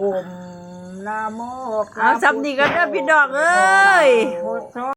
อมนาโมเอาสำนี่ก็ได้อพี่ดอกเอ้ย พุทโธ